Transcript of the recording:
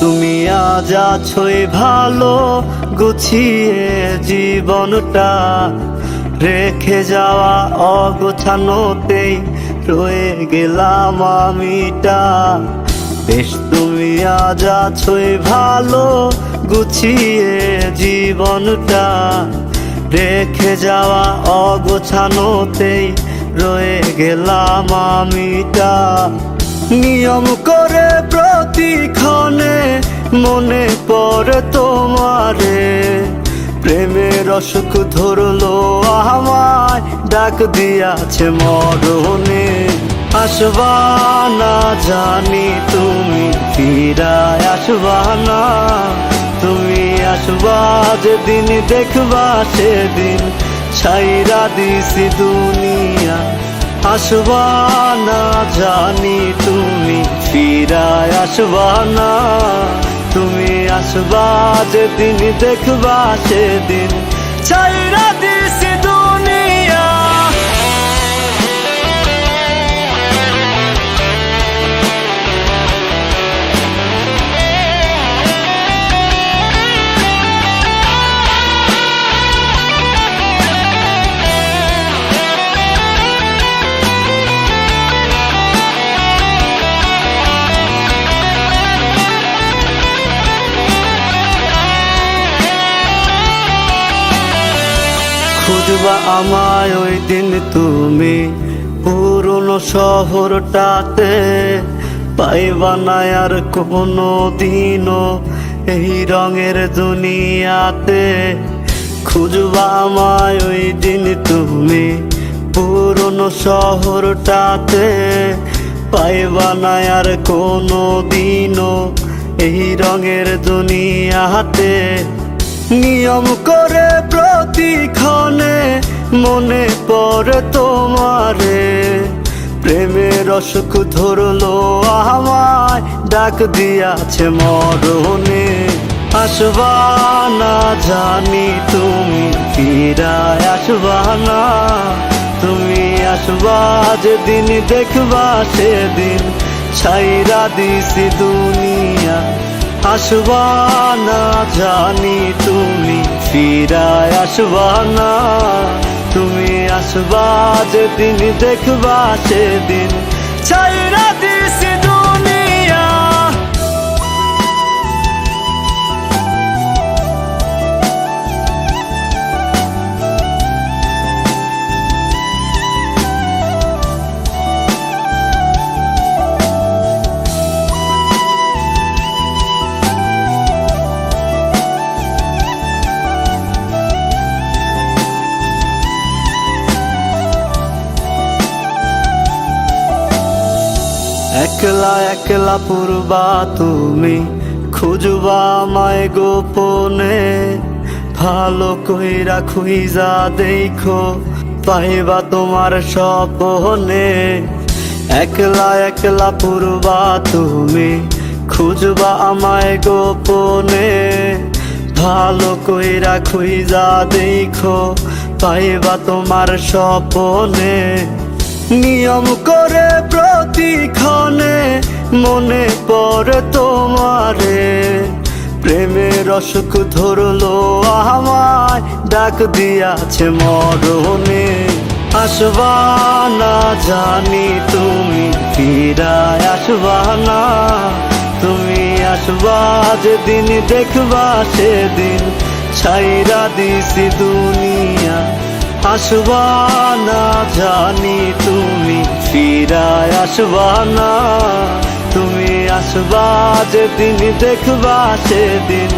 তুমি আজ আছোই ভালো গুছিয়ে জীবনটা। রেখে যাওয়া অগোছানোতেই রয়ে গেলাম আমিটা। বেশ তুমি আজ আছোই ভালো গুছিয়ে জীবনটা। রেখে যাওয়া অগোছানোতেই রয়ে গেলাম আমিটা। নিয়ম করে প্রতিক্ষণে মনে পড়ে তোমারে। প্রেমের অসুখ ধরলো আমায়, ডাক দিয়াছে মরণে। আসবা না জানি তুমি ফিরায় আসবা না। তুমি আসবা যেদিন দেখবা সেদিন ছাইরা দিছি দুনিয়া। আসবা না জানি তুমি ফিরায় আসবানা। তুমি আসবা যেদিন দেখবা সেদিন চাইরা দিছি খুঁজবা আমায় ওই দিন তুমি। পুরনো শহরটাতে পাইবা না আর কোনো দিনও এই রঙের দুনিয়াতে। খুঁজবা আমায় ওই দিন তুমি। পুরনো শহরটাতে পাইবা না আর কোনো দিনও এই রঙের দুনিয়াতে। নিয়ম করে প্রতিক্ষণে মনে পড়ে তোমারে। প্রেমের অসুখ ধরলো আমায়, ডাক দিয়াছে মরণে। আসবা না জানি তুমি ফিরায় আসবা না। তুমি আসবা যেদিন দেখবা সেদিন ছাইরা দিছি দুনিয়া। আসবা না জানি তুমি ফিরায় আসবা না তুমি আসবা যেদিন দেখবা সেদিন। ছাইরা একলা একলা পূর্বা তুমি, খুঁজবা আমায় গোপনে। ভালো কইরা খুইজা দেখো, পাইবা তোমার স্বপনে। একলা একলা পূর্বা তুমি, খুঁজবা আমায় গোপনে। ভালো কইরা খুইজা দেখো, পাইবা তোমার স্বপনে। নিয়ম করে প্রতিক্ষণে মনে পড়ে তোমারে। প্রেমের অসুখ ধরলো আমায়, ডাক দিয়াছে মরণে আসবা না জানি তুমি ফিরায় আসবা না। তুমি আসবা যেদিন দেখবা সেদিন ছাইরা দিছি দুনিয়া। আসবা না জানি তুমি ফিরায় আসবানা। তুমি আসবা যেদিন দেখবা সেদিন